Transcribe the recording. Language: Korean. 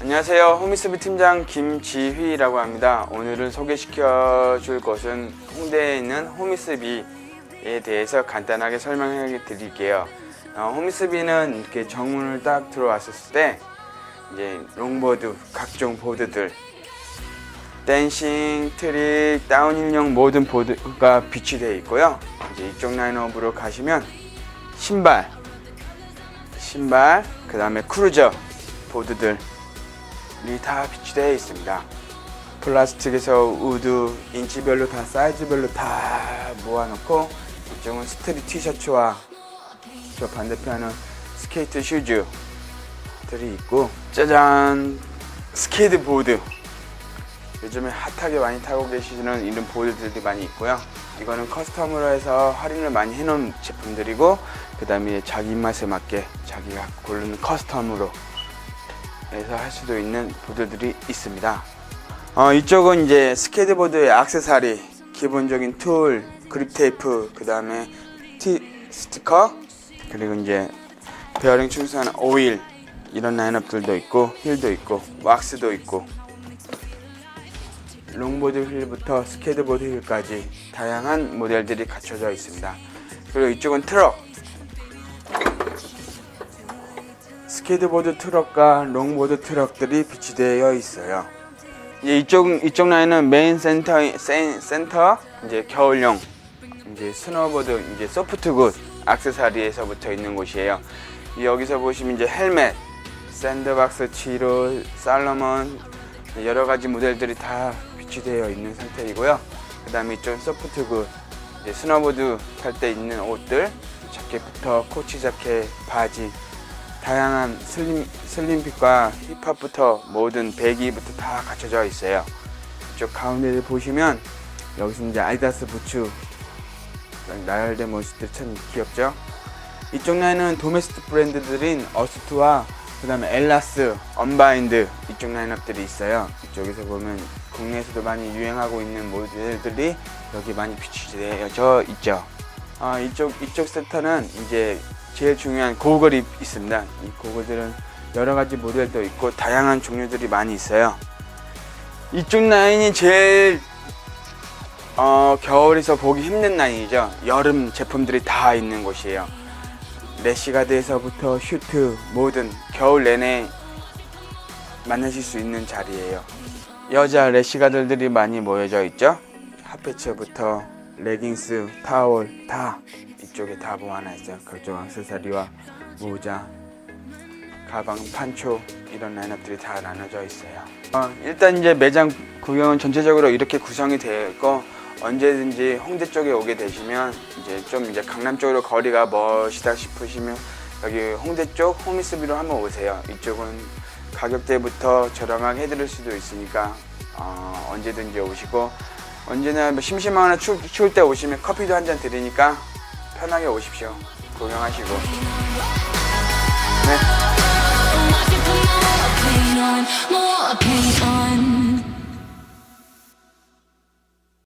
안녕하세요. 호미스비 팀장 김지휘라고 합니다. 오늘은 소개시켜 줄 것은 홍대에 있는 호미스비에 대해서 간단하게 설명해 드릴게요. 어, 호미스비는 이렇게 정문을 딱 들어왔을 때 이제 롱보드, 각종 보드들 댄싱, 트릭, 다운힐용 모든 보드가 비치 되어 있고요. 이제 이쪽 라인업으로 가시면 신발, 신발, 그 다음에 크루저 보드들 이 다 비치되어 있습니다. 플라스틱에서 우드 인치별로 다 사이즈별로 다 모아놓고 이쪽은 스트릿 티셔츠와 저 반대편은 스케이트 슈즈 들이 있고 짜잔 스케이트보드 요즘에 핫하게 많이 타고 계시는 이런 보드들이 많이 있고요. 이거는 커스텀으로 해서 할인을 많이 해놓은 제품들이고 그 다음에 자기 입맛에 맞게 자기가 고르는 커스텀으로 에서 할 수도 있는 보드들이 있습니다. 어, 이쪽은 이제 스케이트보드의 액세서리, 기본적인 툴, 그립 테이프, 그 다음에 티 스티커, 그리고 이제 베어링 충전하는 오일 이런 라인업들도 있고 힐도 있고 왁스도 있고 롱보드 휠부터 스케이트보드 휠까지 다양한 모델들이 갖춰져 있습니다. 그리고 이쪽은 트럭, 스케이트보드 트럭과 롱보드 트럭들이 비치되어 있어요. 이제 이쪽 이쪽 라인은 메인 센터 센, 센터 이제 겨울용 이제 스노보드 이제 소프트굿 액세서리에서부터 있는 곳이에요. 여기서 보시면 이제 헬멧, 샌드박스, 치로, 살로몬 여러 가지 모델들이 다 비치되어 있는 상태이고요. 그 다음에 이쪽 소프트굿 스노보드 탈 때 입는 옷들 자켓부터 코치 자켓, 바지 다양한 슬림, 슬림핏과 힙합부터 모든 배기부터 다 갖춰져 있어요. 이쪽 가운데를 보시면 여기서 이제 아디다스 부츠 나열된 모습들 참 귀엽죠? 이쪽 라인은 도메스틱 브랜드들인 어스트와 그 다음에 엘라스, 언바인드 이쪽 라인업들이 있어요. 이쪽에서 보면 국내에서도 많이 유행하고 있는 모델들이 여기 많이 비치되어 있죠. 아, 이쪽 이쪽 세터는 이제 제일 중요한 고글이 있습니다. 이 고글들은 여러 가지 모델도 있고 다양한 종류들이 많이 있어요. 이쪽 라인이 제일 어, 겨울에서 보기 힘든 라인이죠. 여름 제품들이 다 있는 곳이에요. 래시가드에서부터 슈트 모든 겨울 내내 만나실 수 있는 자리예요. 여자 래시가들들이 많이 모여져 있죠. 핫패츠부터 레깅스, 타올 다 이쪽에 다 모아놔 있어요. 각종 액세서리와 모자, 가방, 판초 이런 라인업들이 다 나눠져 있어요. 어, 일단 이제 매장 구경은 전체적으로 이렇게 구성이 되어 있고 언제든지 홍대 쪽에 오게 되시면 이제 좀 이제 강남 쪽으로 거리가 멀시다 싶으시면 여기 홍대 쪽 호미스비로 한번 오세요. 이쪽은 가격대부터 저렴하게 해드릴 수도 있으니까 어, 언제든지 오시고 언제나 뭐 심심하거나 추, 추울 때 오시면 커피도 한 잔 드리니까 편하게 오십시오. 구경하시고. 네.